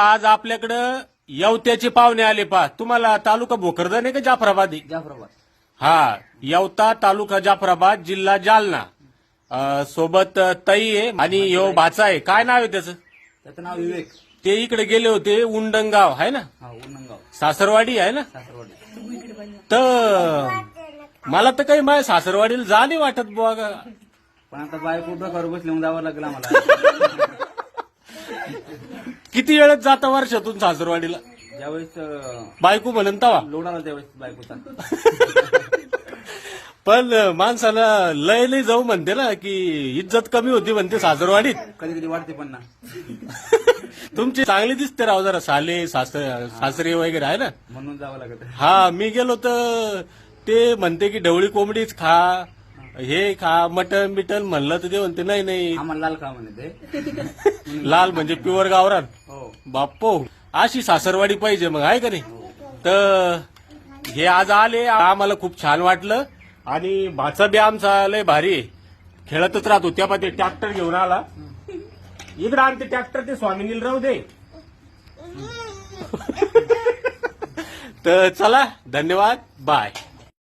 आज आपल्याकडं यवत्याचे पाहुणे आले पा तुम्हाला तालुका भोकरदन आहे का जाफराबाद आहे? जाफराबाद. हा यवता तालुका जाफराबाद जिल्हा जालना. अं, सोबत तई आहे आणि यो भाचा आहे. काय नाव आहे त्याचं? त्याचं नाव विवेक. ते इकडे गेले होते उंडंगाव आहे ना? हा उन्नंगाव सासरवाडी आहे ना? सासरवाडी. तर मला तर काही माझ्या सासरवाडीला जा नाही वाटत बुवा का पण आता बायको डोक्यावर जावं लागेल आम्हाला. किती वेळेत जाता वर्षातून सासरवाडीला? ज्यावेळेस अं, बायको म्हणून तवा? लोड आला त्यावेळेस बायकोचा. पण माणसाला लय लय जाऊ म्हणते ना की इज्जत कमी होती म्हणते सासरवाडीत. कधी कधी वाटते पण ना. तुमची चांगली दिसते राव जरा साले सासर सासरे वगैरे आहे ना? म्हणून जावं लागत. हा मी गेलो तर ते म्हणते की ढवळी कोंबडीच खा हे खा मटन बिटन म्हणलं तर ते म्हणते नाही नाही. आम्हाला लाल खा म्हणे ते. लाल म्हणजे प्युअर गावरान. बाप्पो अशी सासरवाडी पाहिजे मग आहे का नाही? तर हे आज आले आम्हाला खूप छान वाटलं. आणि भाचा बी आमचा लय भारी. खेळतच राहतो त्या ते ट्रॅक्टर घेऊन आला. इकडं आणते ट्रॅक्टर ते स्वामिनील राहू दे. तर चला धन्यवाद बाय.